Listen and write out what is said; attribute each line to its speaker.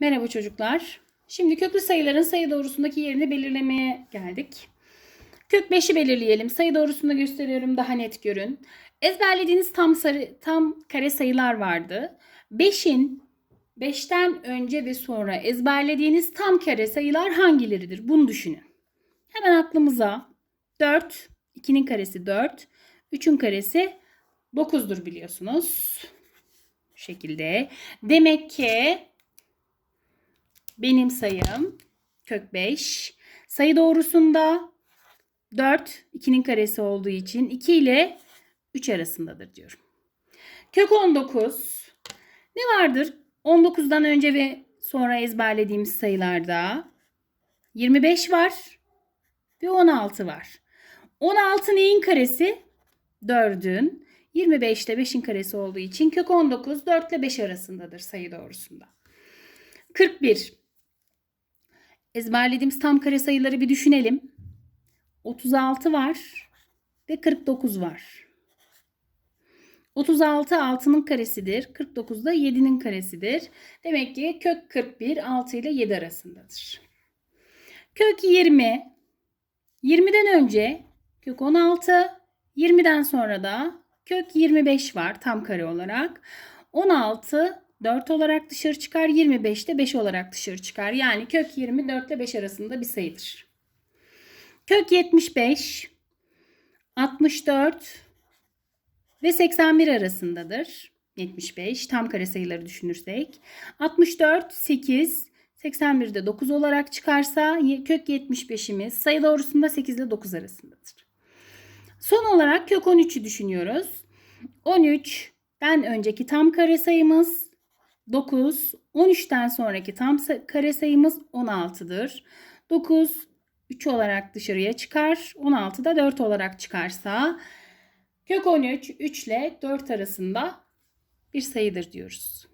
Speaker 1: Merhaba çocuklar. Şimdi köklü sayıların sayı doğrusundaki yerini belirlemeye geldik. Kök 5'i belirleyelim. Sayı doğrusunda gösteriyorum daha net görün. Ezberlediğiniz tam sarı tam kare sayılar vardı. 5'in 5'ten önce ve sonra ezberlediğiniz tam kare sayılar hangileridir? Bunu düşünün. Hemen aklımıza 4, 2'nin karesi 4, 3'ün karesi 9'dur biliyorsunuz. Bu şekilde. Demek ki benim sayım kök 5. Sayı doğrusunda 4 2'nin karesi olduğu için 2 ile 3 arasındadır diyorum. Kök 19 ne vardır? 19'dan önce ve sonra ezberlediğimiz sayılarda 25 var ve 16 var. 16 neyin karesi? 4'ün. 25 de 5'in karesi olduğu için kök 19 4 ile 5 arasındadır sayı doğrusunda. 41. Ezberlediğimiz tam kare sayıları bir düşünelim. 36 var ve 49 var. 36 6'nın karesidir. 49 da 7'nin karesidir. Demek ki kök 41 6 ile 7 arasındadır. Kök 20 20'den önce kök 16 20'den sonra da kök 25 var tam kare olarak. 16 4 olarak dışarı çıkar. 25 de 5 olarak dışarı çıkar. Yani kök 20 4 ile 5 arasında bir sayıdır. Kök 75 64 ve 81 arasındadır. 75 tam kare sayıları düşünürsek. 64 8 81 de 9 olarak çıkarsa kök 75'imiz sayı doğrusunda 8 ile 9 arasındadır. Son olarak kök 13'ü düşünüyoruz. 13'ten önceki tam kare sayımız 9. 13'ten sonraki tam kare sayımız 16'dır. 9 3 olarak dışarıya çıkar. 16 da 4 olarak çıkarsa kök 13 3 ile 4 arasında bir sayıdır diyoruz.